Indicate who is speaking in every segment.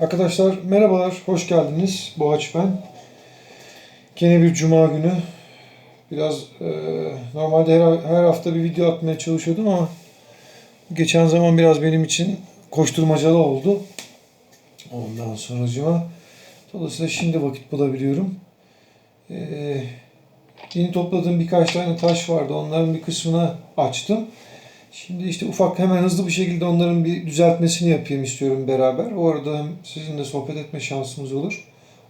Speaker 1: Arkadaşlar merhabalar, hoş geldiniz. Boğaç ben. Gene bir cuma günü. Biraz e, normalde her, her hafta bir video atmaya çalışıyordum ama geçen zaman biraz benim için koşturmacalı oldu. Ondan sonracıma dolayısıyla şimdi vakit bulabiliyorum. E, yeni topladığım birkaç tane taş vardı. Onların bir kısmını açtım. Şimdi işte ufak hemen hızlı bir şekilde onların bir düzeltmesini yapayım istiyorum beraber. O arada hem sizinle sohbet etme şansımız olur.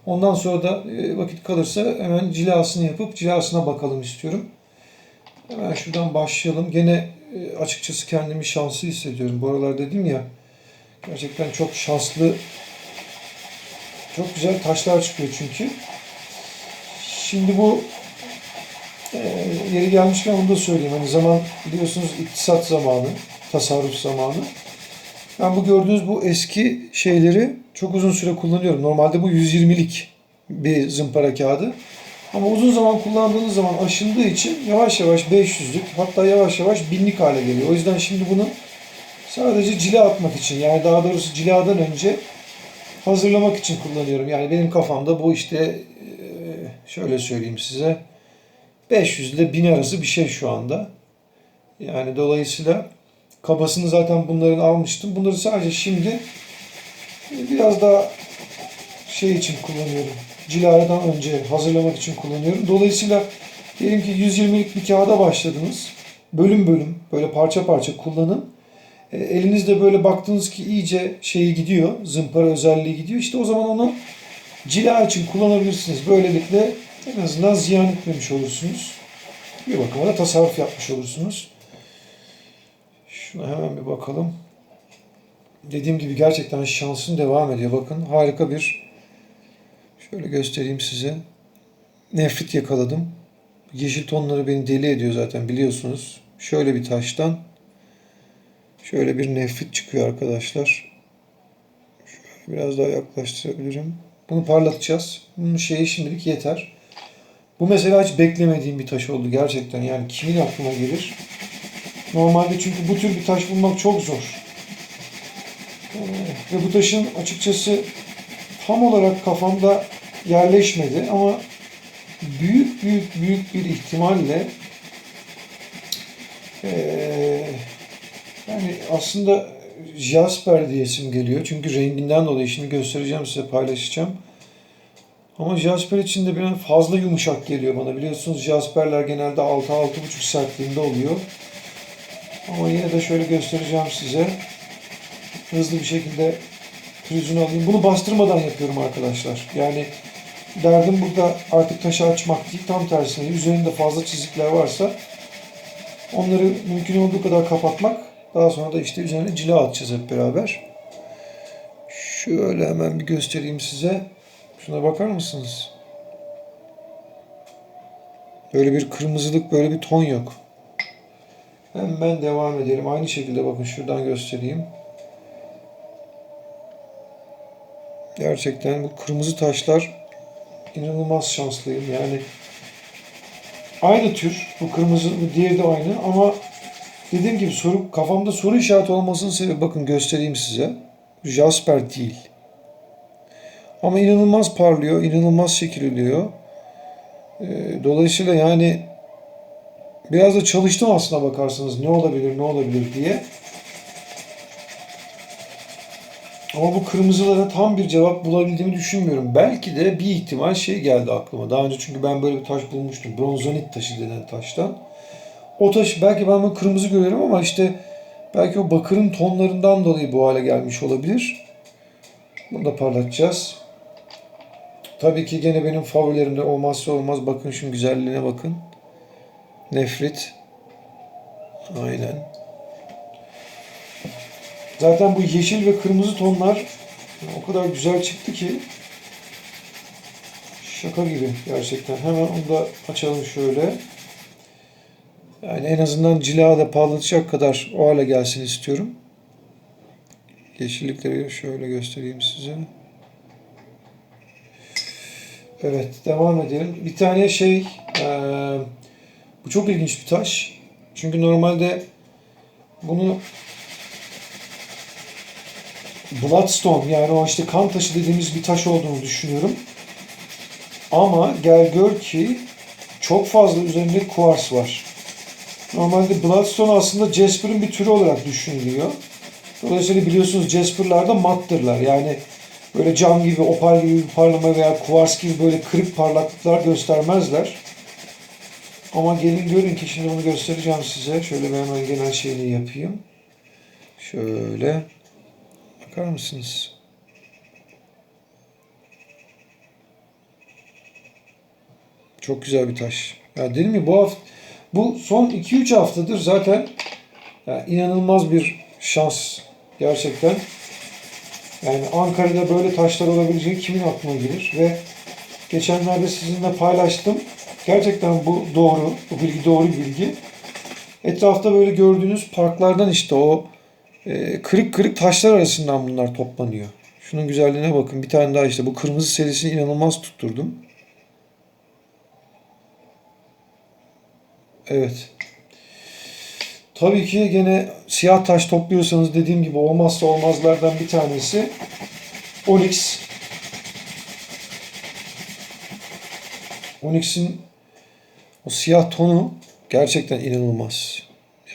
Speaker 1: Ondan sonra da e, vakit kalırsa hemen cilasını yapıp cilasına bakalım istiyorum. Hemen şuradan başlayalım. Gene e, açıkçası kendimi şanslı hissediyorum. Bu aralar dedim ya gerçekten çok şanslı çok güzel taşlar çıkıyor çünkü. Şimdi bu ee, yeri gelmişken onu da söyleyeyim. Hani zaman biliyorsunuz iktisat zamanı, tasarruf zamanı. Ben bu gördüğünüz bu eski şeyleri çok uzun süre kullanıyorum. Normalde bu 120'lik bir zımpara kağıdı. Ama uzun zaman kullandığınız zaman aşındığı için yavaş yavaş 500'lük hatta yavaş yavaş binlik hale geliyor. O yüzden şimdi bunu sadece cila atmak için yani daha doğrusu ciladan önce hazırlamak için kullanıyorum. Yani benim kafamda bu işte şöyle söyleyeyim size 500 ile 1000 arası bir şey şu anda. Yani dolayısıyla kabasını zaten bunların almıştım. Bunları sadece şimdi biraz daha şey için kullanıyorum. Ciladan önce hazırlamak için kullanıyorum. Dolayısıyla diyelim ki 120'lik bir kağıda başladınız. Bölüm bölüm böyle parça parça kullanın. E, elinizde böyle baktınız ki iyice şeyi gidiyor. Zımpara özelliği gidiyor. İşte o zaman onu cila için kullanabilirsiniz. Böylelikle en azından ziyan etmemiş olursunuz. Bir bakıma da tasarruf yapmış olursunuz. Şuna hemen bir bakalım. Dediğim gibi gerçekten şansın devam ediyor. Bakın harika bir şöyle göstereyim size. Nefrit yakaladım. Yeşil tonları beni deli ediyor zaten biliyorsunuz. Şöyle bir taştan şöyle bir nefrit çıkıyor arkadaşlar. Şöyle biraz daha yaklaştırabilirim. Bunu parlatacağız. Bunun şeyi şimdilik yeter. Bu mesela hiç beklemediğim bir taş oldu gerçekten. Yani kimin aklına gelir? Normalde çünkü bu tür bir taş bulmak çok zor. Ee, ve bu taşın açıkçası tam olarak kafamda yerleşmedi ama büyük büyük büyük bir ihtimalle ee, yani aslında Jasper diyesim geliyor. Çünkü renginden dolayı şimdi göstereceğim size paylaşacağım. Ama Jasper için de biraz fazla yumuşak geliyor bana. Biliyorsunuz Jasperler genelde 6-6,5 sertliğinde oluyor. Ama yine de şöyle göstereceğim size. Hızlı bir şekilde pürüzünü alayım. Bunu bastırmadan yapıyorum arkadaşlar. Yani derdim burada artık taşı açmak değil. Tam tersine üzerinde fazla çizikler varsa onları mümkün olduğu kadar kapatmak. Daha sonra da işte üzerine cila atacağız hep beraber. Şöyle hemen bir göstereyim size. Şuna bakar mısınız? Böyle bir kırmızılık, böyle bir ton yok. Hemen devam edelim. Aynı şekilde bakın şuradan göstereyim. Gerçekten bu kırmızı taşlar inanılmaz şanslıyım. Yani aynı tür. Bu kırmızı, bu diğeri de aynı ama dediğim gibi soru, kafamda soru işareti olmasının sebebi bakın göstereyim size. Jasper değil. Ama inanılmaz parlıyor, inanılmaz şekil alıyor. Ee, dolayısıyla yani biraz da çalıştım aslına bakarsanız ne olabilir, ne olabilir diye. Ama bu kırmızılara tam bir cevap bulabildiğimi düşünmüyorum. Belki de bir ihtimal şey geldi aklıma. Daha önce çünkü ben böyle bir taş bulmuştum. Bronzonit taşı denen taştan. O taş belki ben bunu kırmızı görüyorum ama işte belki o bakırın tonlarından dolayı bu hale gelmiş olabilir. Bunu da parlatacağız. Tabii ki gene benim favorilerimde olmazsa olmaz. Bakın şunun güzelliğine bakın. Nefrit. Aynen. Zaten bu yeşil ve kırmızı tonlar o kadar güzel çıktı ki şaka gibi gerçekten. Hemen onu da açalım şöyle. Yani en azından cilada parlatacak kadar o hale gelsin istiyorum. Yeşillikleri şöyle göstereyim size. Evet, devam edelim. Bir tane şey, e, bu çok ilginç bir taş. Çünkü normalde bunu Bloodstone yani o işte kan taşı dediğimiz bir taş olduğunu düşünüyorum. Ama gel gör ki çok fazla üzerinde kuars var. Normalde Bloodstone aslında Jasper'ın bir türü olarak düşünülüyor. Dolayısıyla biliyorsunuz Jasper'lar da mattırlar. Yani böyle cam gibi, opal gibi bir parlama veya kuvars gibi böyle kırık parlaklıklar göstermezler. Ama gelin görün ki şimdi onu göstereceğim size. Şöyle ben hemen genel şeyini yapayım. Şöyle. Bakar mısınız? Çok güzel bir taş. Ya dedim mi bu hafta, bu son 2-3 haftadır zaten ya inanılmaz bir şans gerçekten. Yani Ankara'da böyle taşlar olabileceği kimin aklına gelir ve geçenlerde sizinle paylaştım. Gerçekten bu doğru, bu bilgi doğru bilgi. Etrafta böyle gördüğünüz parklardan işte o e, kırık kırık taşlar arasından bunlar toplanıyor. Şunun güzelliğine bakın. Bir tane daha işte bu kırmızı serisini inanılmaz tutturdum. Evet. Tabii ki gene siyah taş topluyorsanız dediğim gibi olmazsa olmazlardan bir tanesi Onyx. Onyx'in o siyah tonu gerçekten inanılmaz.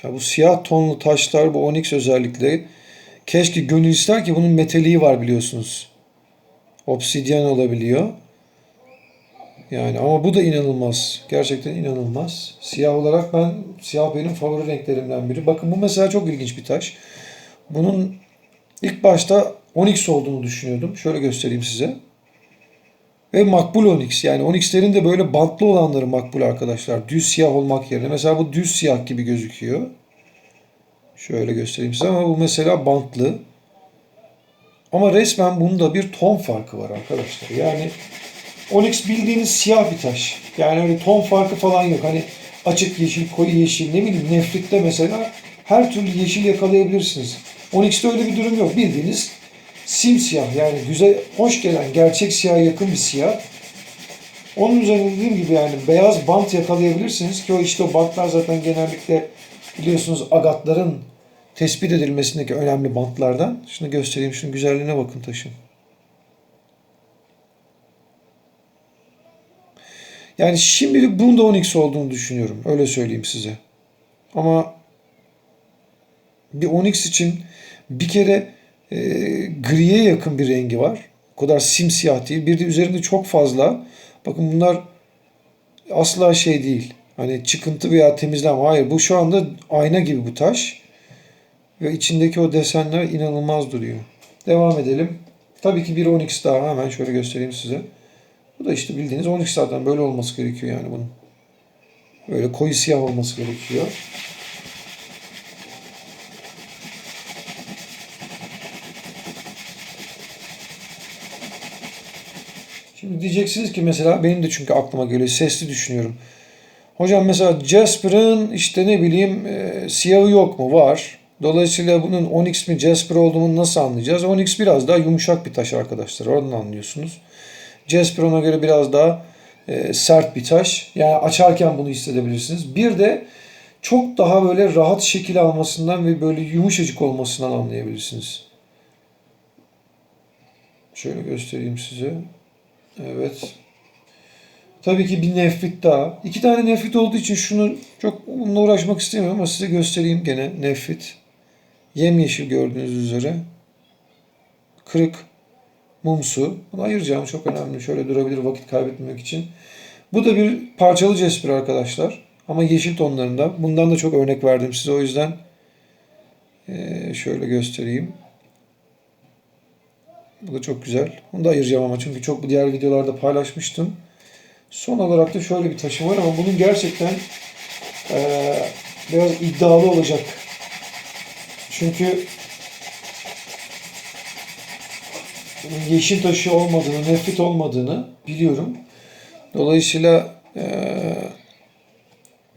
Speaker 1: Ya bu siyah tonlu taşlar bu Onyx özellikle keşke gönül ister ki bunun metaliği var biliyorsunuz. Obsidyen olabiliyor. Yani ama bu da inanılmaz. Gerçekten inanılmaz. Siyah olarak ben siyah benim favori renklerimden biri. Bakın bu mesela çok ilginç bir taş. Bunun ilk başta onyx olduğunu düşünüyordum. Şöyle göstereyim size. Ve makbul onyx. Yani onyxlerin de böyle bantlı olanları makbul arkadaşlar. Düz siyah olmak yerine. Mesela bu düz siyah gibi gözüküyor. Şöyle göstereyim size ama bu mesela bantlı. Ama resmen bunda bir ton farkı var arkadaşlar. Yani Onyx bildiğiniz siyah bir taş. Yani öyle ton farkı falan yok. Hani açık yeşil, koyu yeşil, ne bileyim nefritte mesela her türlü yeşil yakalayabilirsiniz. Onyx'te öyle bir durum yok. Bildiğiniz simsiyah yani güzel, hoş gelen, gerçek siyaha yakın bir siyah. Onun üzerine dediğim gibi yani beyaz bant yakalayabilirsiniz ki o işte o bantlar zaten genellikle biliyorsunuz agatların tespit edilmesindeki önemli bantlardan. Şunu göstereyim, şunun güzelliğine bakın taşın. Yani şimdilik bunun da Onyx olduğunu düşünüyorum. Öyle söyleyeyim size. Ama bir Onyx için bir kere e, griye yakın bir rengi var. O kadar simsiyah değil. Bir de üzerinde çok fazla. Bakın bunlar asla şey değil. Hani çıkıntı veya temizleme. Hayır bu şu anda ayna gibi bu taş. Ve içindeki o desenler inanılmaz duruyor. Devam edelim. Tabii ki bir Onyx daha hemen şöyle göstereyim size. Bu da işte bildiğiniz 12 zaten böyle olması gerekiyor yani bunun. Böyle koyu siyah olması gerekiyor. Şimdi diyeceksiniz ki mesela benim de çünkü aklıma geliyor. Sesli düşünüyorum. Hocam mesela Jasper'ın işte ne bileyim e, siyahı yok mu? Var. Dolayısıyla bunun Onyx mi Jasper olduğunu nasıl anlayacağız? Onyx biraz daha yumuşak bir taş arkadaşlar. Oradan anlıyorsunuz. Jasper ona göre biraz daha e, sert bir taş. Yani açarken bunu hissedebilirsiniz. Bir de çok daha böyle rahat şekil almasından ve böyle yumuşacık olmasından anlayabilirsiniz. Şöyle göstereyim size. Evet. Tabii ki bir nefrit daha. İki tane nefrit olduğu için şunu çok bununla uğraşmak istemiyorum ama size göstereyim gene nefrit. Yemyeşil gördüğünüz üzere. Kırık mumsu. Bunu ayıracağım çok önemli. Şöyle durabilir vakit kaybetmemek için. Bu da bir parçalı cespir arkadaşlar. Ama yeşil tonlarında. Bundan da çok örnek verdim size. O yüzden şöyle göstereyim. Bu da çok güzel. Bunu da ayıracağım ama çünkü çok diğer videolarda paylaşmıştım. Son olarak da şöyle bir taşım var ama bunun gerçekten e, biraz iddialı olacak. Çünkü yeşil taşı olmadığını, nefret olmadığını biliyorum. Dolayısıyla e,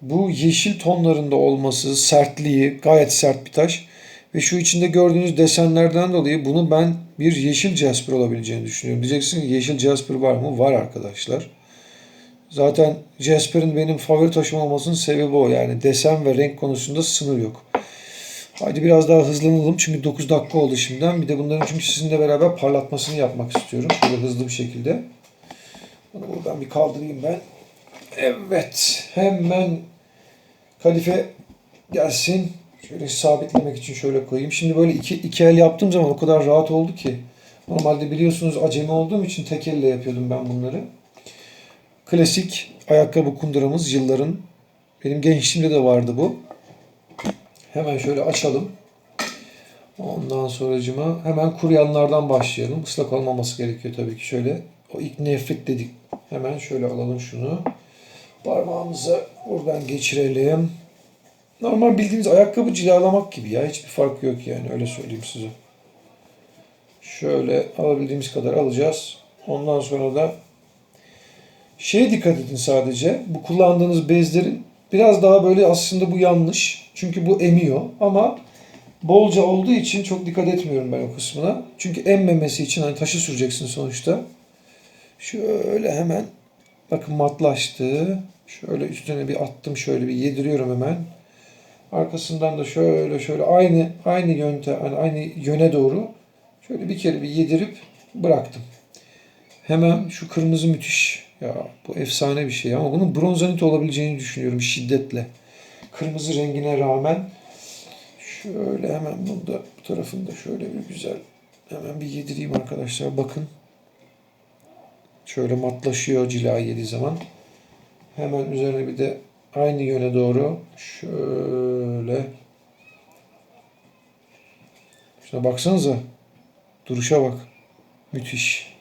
Speaker 1: bu yeşil tonlarında olması, sertliği, gayet sert bir taş. Ve şu içinde gördüğünüz desenlerden dolayı bunu ben bir yeşil jasper olabileceğini düşünüyorum. Diyeceksiniz ki yeşil jasper var mı? Var arkadaşlar. Zaten jasper'ın benim favori taşım olmasının sebebi o. Yani desen ve renk konusunda sınır yok. Haydi biraz daha hızlanalım çünkü 9 dakika oldu şimdiden. Bir de bunların çünkü sizinle beraber parlatmasını yapmak istiyorum. Şöyle hızlı bir şekilde. Bunu buradan bir kaldırayım ben. Evet. Hemen kadife gelsin. Şöyle sabitlemek için şöyle koyayım. Şimdi böyle iki, iki el yaptığım zaman o kadar rahat oldu ki. Normalde biliyorsunuz acemi olduğum için tek elle yapıyordum ben bunları. Klasik ayakkabı kunduramız yılların. Benim gençliğimde de vardı bu. Hemen şöyle açalım. Ondan sonracıma hemen kuruyanlardan başlayalım. Islak olmaması gerekiyor tabii ki şöyle. O ilk nefret dedik. Hemen şöyle alalım şunu. Parmağımızı buradan geçirelim. Normal bildiğiniz ayakkabı cilalamak gibi ya. Hiçbir fark yok yani öyle söyleyeyim size. Şöyle alabildiğimiz kadar alacağız. Ondan sonra da şeye dikkat edin sadece. Bu kullandığınız bezlerin biraz daha böyle aslında bu yanlış. Çünkü bu emiyor ama bolca olduğu için çok dikkat etmiyorum ben o kısmına. Çünkü emmemesi için hani taşı süreceksin sonuçta. Şöyle hemen bakın matlaştı. Şöyle üstüne bir attım şöyle bir yediriyorum hemen. Arkasından da şöyle şöyle aynı aynı yönte hani aynı yöne doğru şöyle bir kere bir yedirip bıraktım. Hemen şu kırmızı müthiş. Ya bu efsane bir şey ama bunun bronzanit olabileceğini düşünüyorum şiddetle. Kırmızı rengine rağmen şöyle hemen bunu bu tarafında şöyle bir güzel hemen bir yedireyim arkadaşlar. Bakın. Şöyle matlaşıyor cila yediği zaman. Hemen üzerine bir de aynı yöne doğru şöyle Şuna baksanıza. Duruşa bak. Müthiş.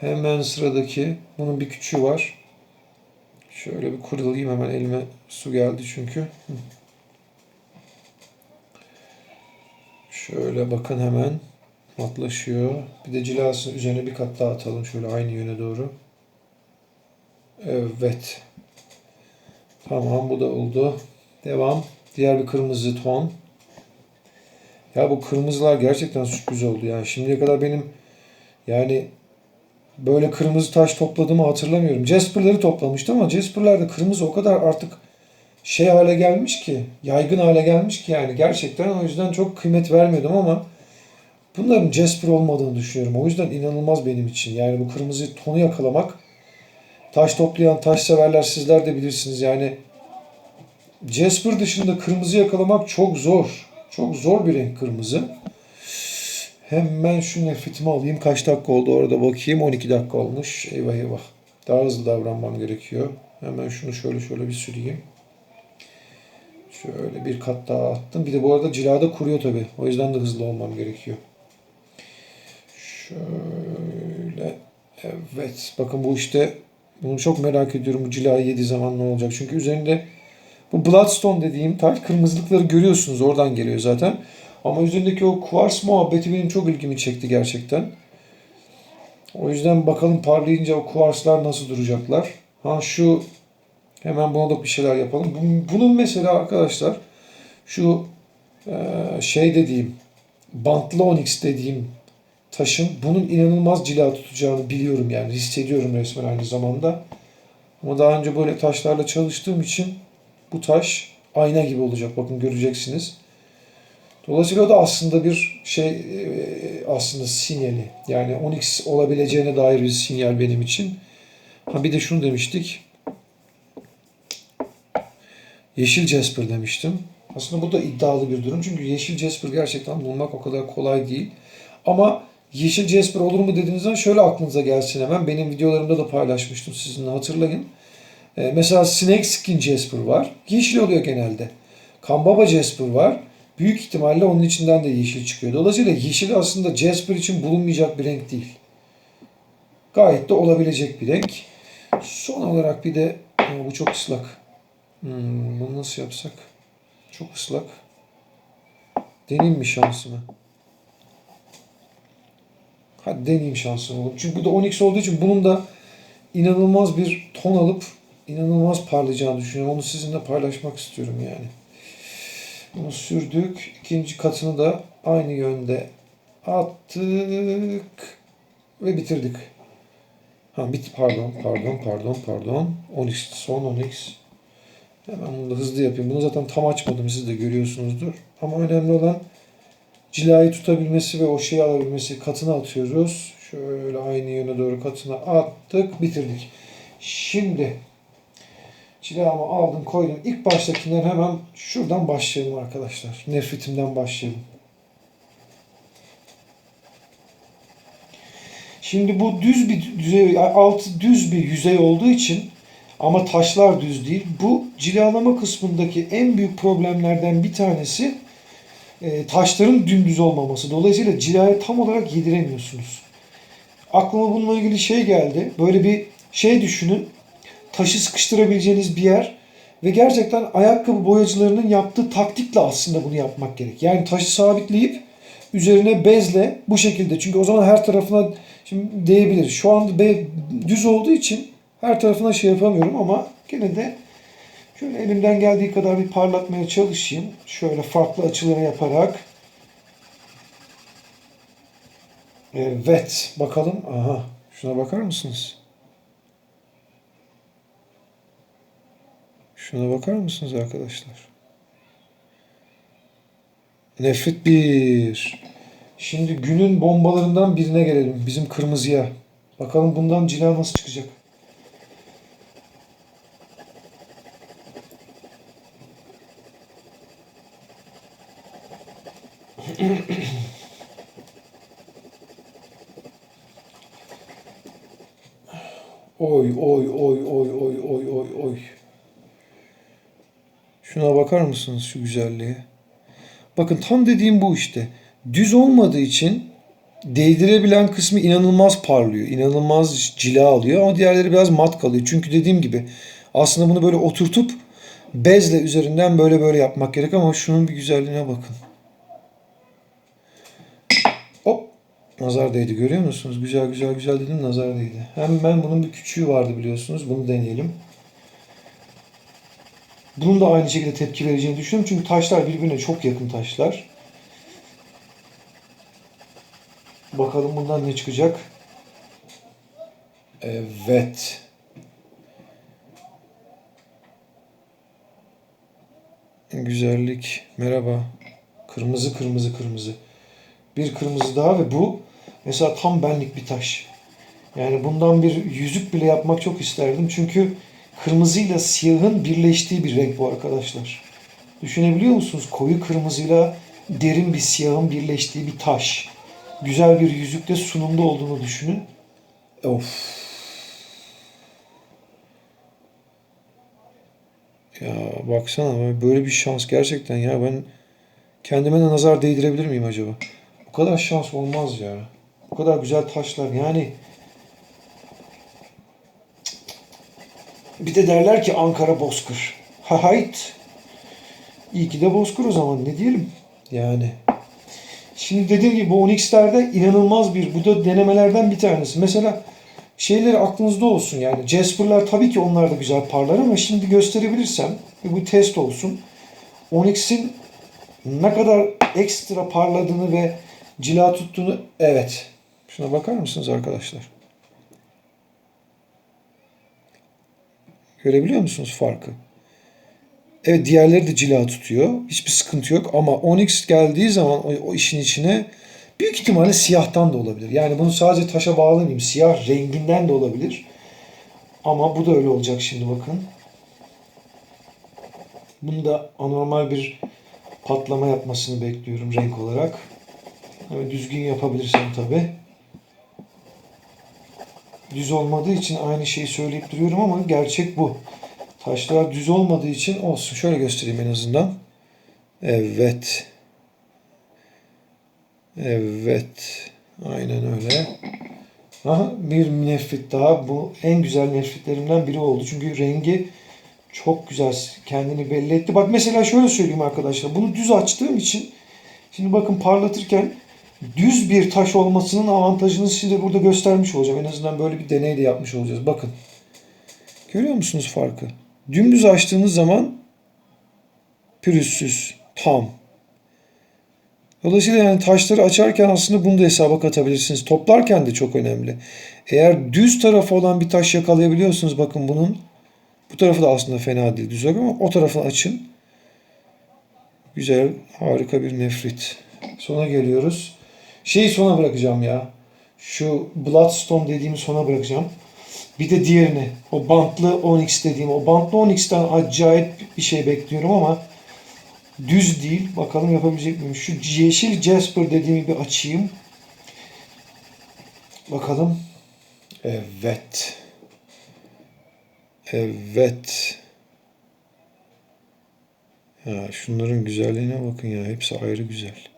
Speaker 1: Hemen sıradaki bunun bir küçüğü var. Şöyle bir kurulayım hemen elime su geldi çünkü. Şöyle bakın hemen matlaşıyor. Bir de cilasının üzerine bir kat daha atalım şöyle aynı yöne doğru. Evet. Tamam bu da oldu. Devam. Diğer bir kırmızı ton. Ya bu kırmızılar gerçekten sürpriz oldu yani. Şimdiye kadar benim yani böyle kırmızı taş topladığımı hatırlamıyorum. Jasper'ları toplamıştım ama Jasper'larda kırmızı o kadar artık şey hale gelmiş ki, yaygın hale gelmiş ki yani gerçekten o yüzden çok kıymet vermiyordum ama bunların Jasper olmadığını düşünüyorum. O yüzden inanılmaz benim için. Yani bu kırmızı tonu yakalamak taş toplayan taş severler sizler de bilirsiniz. Yani Jasper dışında kırmızı yakalamak çok zor. Çok zor bir renk kırmızı. Hemen şu nefretimi alayım. Kaç dakika oldu orada bakayım. 12 dakika olmuş. Eyvah eyvah. Daha hızlı davranmam gerekiyor. Hemen şunu şöyle şöyle bir süreyim. Şöyle bir kat daha attım. Bir de bu arada cilada kuruyor tabi. O yüzden de hızlı olmam gerekiyor. Şöyle. Evet. Bakın bu işte bunu çok merak ediyorum. Bu cilayı yediği zaman ne olacak? Çünkü üzerinde bu Bloodstone dediğim taş kırmızılıkları görüyorsunuz. Oradan geliyor zaten. Ama üzerindeki o kuvars muhabbeti benim çok ilgimi çekti gerçekten. O yüzden bakalım parlayınca o kuvarslar nasıl duracaklar. Ha şu hemen buna da bir şeyler yapalım. Bunun mesela arkadaşlar şu e, şey dediğim bantlı onyx dediğim taşın bunun inanılmaz cila tutacağını biliyorum yani hissediyorum resmen aynı zamanda. Ama daha önce böyle taşlarla çalıştığım için bu taş ayna gibi olacak. Bakın göreceksiniz. Dolayısıyla da aslında bir şey e, aslında sinyali. Yani Onyx olabileceğine dair bir sinyal benim için. Ha bir de şunu demiştik. Yeşil Jasper demiştim. Aslında bu da iddialı bir durum. Çünkü yeşil Jasper gerçekten bulmak o kadar kolay değil. Ama yeşil Jasper olur mu dediğinizden şöyle aklınıza gelsin hemen. Benim videolarımda da paylaşmıştım sizinle hatırlayın. Ee, mesela Snake Skin Jasper var. Yeşil oluyor genelde. Kambaba Jasper var. Büyük ihtimalle onun içinden de yeşil çıkıyor. Dolayısıyla yeşil aslında Jasper için bulunmayacak bir renk değil. Gayet de olabilecek bir renk. Son olarak bir de bu çok ıslak. Hmm, bunu nasıl yapsak? Çok ıslak. Deneyeyim mi şansımı? Hadi deneyeyim şansımı. Çünkü bu da Onyx olduğu için bunun da inanılmaz bir ton alıp inanılmaz parlayacağını düşünüyorum. Onu sizinle paylaşmak istiyorum yani. Bunu sürdük. İkinci katını da aynı yönde attık ve bitirdik. Ha bit pardon pardon pardon pardon. Onyx son Onyx. Hemen bunu da hızlı yapayım. Bunu zaten tam açmadım siz de görüyorsunuzdur. Ama önemli olan cilayı tutabilmesi ve o şeyi alabilmesi. Katına atıyoruz. Şöyle aynı yöne doğru katına attık. Bitirdik. Şimdi cilamı aldım koydum. İlk baştakinden hemen şuradan başlayalım arkadaşlar. Nefretimden başlayalım. Şimdi bu düz bir yüzey, altı düz bir yüzey olduğu için ama taşlar düz değil. Bu cilalama kısmındaki en büyük problemlerden bir tanesi e, taşların dümdüz olmaması. Dolayısıyla cilaya tam olarak yediremiyorsunuz. Aklıma bununla ilgili şey geldi. Böyle bir şey düşünün. Taşı sıkıştırabileceğiniz bir yer ve gerçekten ayakkabı boyacılarının yaptığı taktikle aslında bunu yapmak gerek. Yani taşı sabitleyip üzerine bezle bu şekilde. Çünkü o zaman her tarafına şimdi değebilir. Şu anda be, düz olduğu için her tarafına şey yapamıyorum ama gene de şöyle elimden geldiği kadar bir parlatmaya çalışayım. Şöyle farklı açılara yaparak. Evet. Bakalım. Aha. Şuna bakar mısınız? Şuna bakar mısınız arkadaşlar? Nefret bir. Şimdi günün bombalarından birine gelelim. Bizim kırmızıya. Bakalım bundan cila nasıl çıkacak? Oy oy oy oy oy oy oy oy. Şuna bakar mısınız şu güzelliğe? Bakın tam dediğim bu işte. Düz olmadığı için değdirebilen kısmı inanılmaz parlıyor. inanılmaz cila alıyor ama diğerleri biraz mat kalıyor. Çünkü dediğim gibi aslında bunu böyle oturtup bezle üzerinden böyle böyle yapmak gerek ama şunun bir güzelliğine bakın. Hop nazar değdi görüyor musunuz? Güzel güzel güzel dedim nazar değdi. Hemen bunun bir küçüğü vardı biliyorsunuz. Bunu deneyelim. Bunun da aynı şekilde tepki vereceğini düşünüyorum. Çünkü taşlar birbirine çok yakın taşlar. Bakalım bundan ne çıkacak. Evet. Güzellik. Merhaba. Kırmızı kırmızı kırmızı. Bir kırmızı daha ve bu mesela tam benlik bir taş. Yani bundan bir yüzük bile yapmak çok isterdim. Çünkü kırmızıyla siyahın birleştiği bir renk bu arkadaşlar. Düşünebiliyor musunuz? Koyu kırmızıyla derin bir siyahın birleştiği bir taş. Güzel bir yüzükte sunumda olduğunu düşünün. Of. Ya baksana böyle bir şans gerçekten ya ben kendime de nazar değdirebilir miyim acaba? Bu kadar şans olmaz ya. Bu kadar güzel taşlar yani Bir de derler ki Ankara Bozkır. Ha hayt. İyi ki de Bozkır o zaman ne diyelim. Yani. Şimdi dediğim gibi bu Onyx'lerde inanılmaz bir, bu da denemelerden bir tanesi. Mesela şeyleri aklınızda olsun yani. Jasper'lar tabii ki onlar da güzel parlar ama şimdi gösterebilirsem ve bu test olsun. Onyx'in ne kadar ekstra parladığını ve cila tuttuğunu evet. Şuna bakar mısınız arkadaşlar? Görebiliyor musunuz farkı? Evet diğerleri de cila tutuyor. Hiçbir sıkıntı yok ama Onyx geldiği zaman o, o işin içine büyük ihtimalle siyahtan da olabilir. Yani bunu sadece taşa bağlamayayım. Siyah renginden de olabilir. Ama bu da öyle olacak şimdi bakın. Bunda anormal bir patlama yapmasını bekliyorum renk olarak. Ama düzgün yapabilirsem tabii düz olmadığı için aynı şeyi söyleyip duruyorum ama gerçek bu. Taşlar düz olmadığı için olsun. Şöyle göstereyim en azından. Evet. Evet. Aynen öyle. Aha, bir nefret daha. Bu en güzel nefretlerimden biri oldu. Çünkü rengi çok güzel kendini belli etti. Bak mesela şöyle söyleyeyim arkadaşlar. Bunu düz açtığım için şimdi bakın parlatırken düz bir taş olmasının avantajını size burada göstermiş olacağım. En azından böyle bir deney de yapmış olacağız. Bakın. Görüyor musunuz farkı? Dümdüz açtığınız zaman pürüzsüz, tam. Dolayısıyla yani taşları açarken aslında bunu da hesaba katabilirsiniz. Toplarken de çok önemli. Eğer düz tarafı olan bir taş yakalayabiliyorsunuz bakın bunun. Bu tarafı da aslında fena değil düz ama o tarafını açın. Güzel, harika bir nefrit. Sona geliyoruz. Şeyi sona bırakacağım ya. Şu Bloodstone dediğimi sona bırakacağım. Bir de diğerini. O bantlı Onyx dediğim. O bantlı Onyx'ten acayip bir şey bekliyorum ama düz değil. Bakalım yapabilecek miyim? Şu yeşil Jasper dediğimi bir açayım. Bakalım. Evet. Evet. Ya şunların güzelliğine bakın ya. Hepsi ayrı güzel.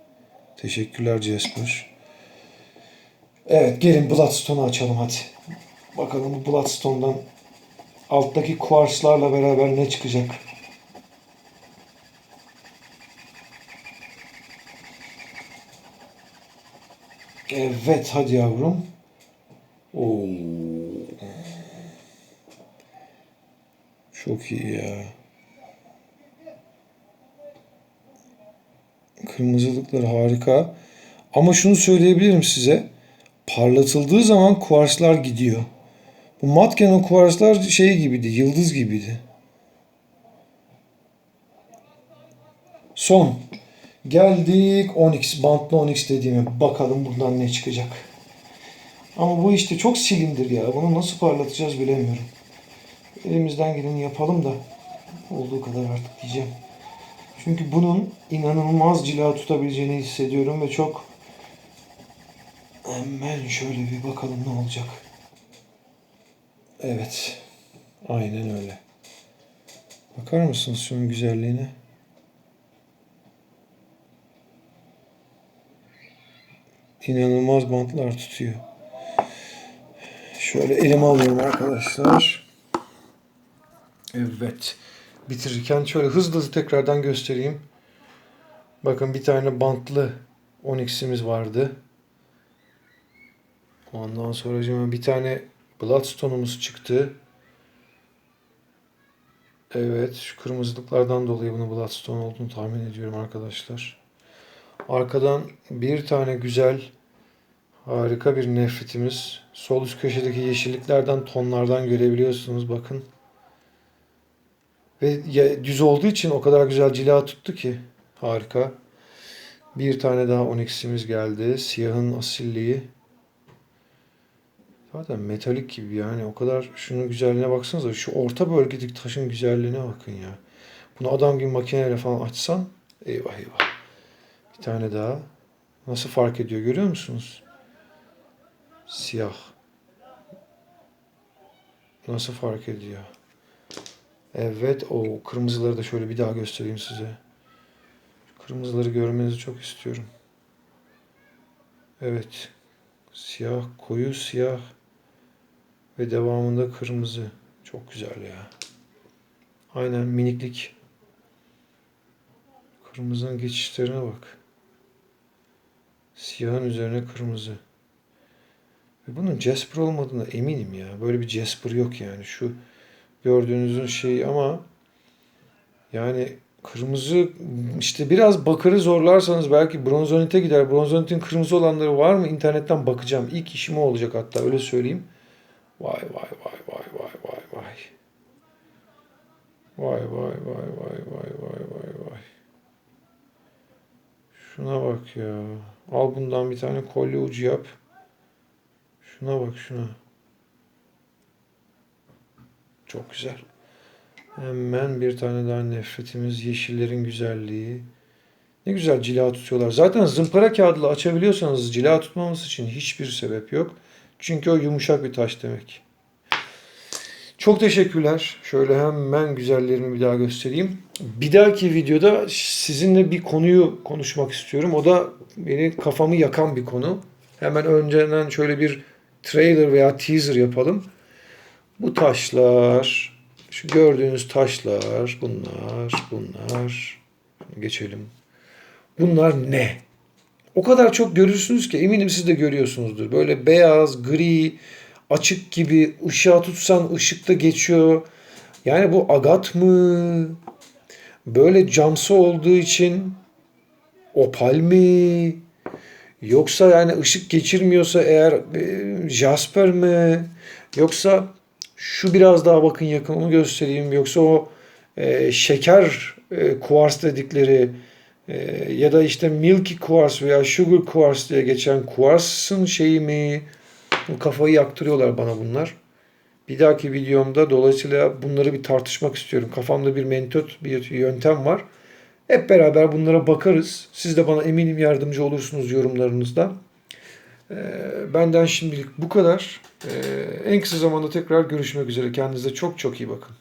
Speaker 1: Teşekkürler Jasper. Evet gelin Bloodstone'u açalım hadi. Bakalım bu Bloodstone'dan alttaki kuarslarla beraber ne çıkacak. Evet hadi yavrum. Oo. Çok iyi ya. Kırmızılıklar harika. Ama şunu söyleyebilirim size. Parlatıldığı zaman kuarslar gidiyor. Bu Matken'in kuarslar şey gibiydi, yıldız gibiydi. Son. Geldik Onyx, bantlı Onyx dediğime. Bakalım buradan ne çıkacak. Ama bu işte çok silindir ya. Bunu nasıl parlatacağız bilemiyorum. Elimizden geleni yapalım da olduğu kadar artık diyeceğim. Çünkü bunun inanılmaz cila tutabileceğini hissediyorum ve çok hemen şöyle bir bakalım ne olacak. Evet. Aynen öyle. Bakar mısınız şunun güzelliğine? İnanılmaz bantlar tutuyor. Şöyle elime alıyorum arkadaşlar. Evet. Bitirirken şöyle hızlı hızlı tekrardan göstereyim. Bakın bir tane bantlı Onyx'imiz vardı. Ondan sonra bir tane Bloodstone'umuz çıktı. Evet, şu kırmızılıklardan dolayı bunun Bloodstone olduğunu tahmin ediyorum arkadaşlar. Arkadan bir tane güzel, harika bir nefritimiz. Sol üst köşedeki yeşilliklerden, tonlardan görebiliyorsunuz bakın. Ve düz olduğu için o kadar güzel cila tuttu ki. Harika. Bir tane daha Onyx'imiz geldi. Siyahın asilliği. Zaten metalik gibi yani o kadar şunun güzelliğine baksanıza şu orta bölgedeki taşın güzelliğine bakın ya. Bunu adam gibi makineyle falan açsan eyvah eyvah. Bir tane daha. Nasıl fark ediyor görüyor musunuz? Siyah. Nasıl fark ediyor? Evet o kırmızıları da şöyle bir daha göstereyim size. Kırmızıları görmenizi çok istiyorum. Evet. Siyah, koyu siyah ve devamında kırmızı. Çok güzel ya. Aynen miniklik. Kırmızının geçişlerine bak. Siyahın üzerine kırmızı. Ve bunun Jasper olmadığına eminim ya. Böyle bir Jasper yok yani. Şu gördüğünüzün şeyi ama yani kırmızı işte biraz bakırı zorlarsanız belki bronzonite gider. Bronzonitin kırmızı olanları var mı? İnternetten bakacağım. İlk işim o olacak hatta öyle söyleyeyim. Vay vay vay vay vay vay vay. Vay vay vay vay vay vay vay vay. Şuna bak ya. Al bundan bir tane kolye ucu yap. Şuna bak şuna. Çok güzel. Hemen bir tane daha nefretimiz. Yeşillerin güzelliği. Ne güzel cila tutuyorlar. Zaten zımpara kağıdıyla açabiliyorsanız cila tutmaması için hiçbir sebep yok. Çünkü o yumuşak bir taş demek. Çok teşekkürler. Şöyle hemen güzellerimi bir daha göstereyim. Bir dahaki videoda sizinle bir konuyu konuşmak istiyorum. O da beni kafamı yakan bir konu. Hemen önceden şöyle bir trailer veya teaser yapalım. Bu taşlar, şu gördüğünüz taşlar, bunlar, bunlar. Geçelim. Bunlar ne? O kadar çok görürsünüz ki eminim siz de görüyorsunuzdur. Böyle beyaz, gri, açık gibi ışığa tutsan ışıkta geçiyor. Yani bu agat mı? Böyle camsı olduğu için opal mi? Yoksa yani ışık geçirmiyorsa eğer e, jasper mi? Yoksa şu biraz daha bakın yakın onu göstereyim. Yoksa o e, şeker e, kuvars dedikleri Ee, ya da işte Milky Quartz veya Sugar Quartz diye geçen Quartz'ın şeyi mi? Kafayı yaktırıyorlar bana bunlar. Bir dahaki videomda dolayısıyla bunları bir tartışmak istiyorum. Kafamda bir metot, bir yöntem var. Hep beraber bunlara bakarız. Siz de bana eminim yardımcı olursunuz yorumlarınızda. Ee, Benden şimdilik bu kadar. Ee, En kısa zamanda tekrar görüşmek üzere. Kendinize çok çok iyi bakın.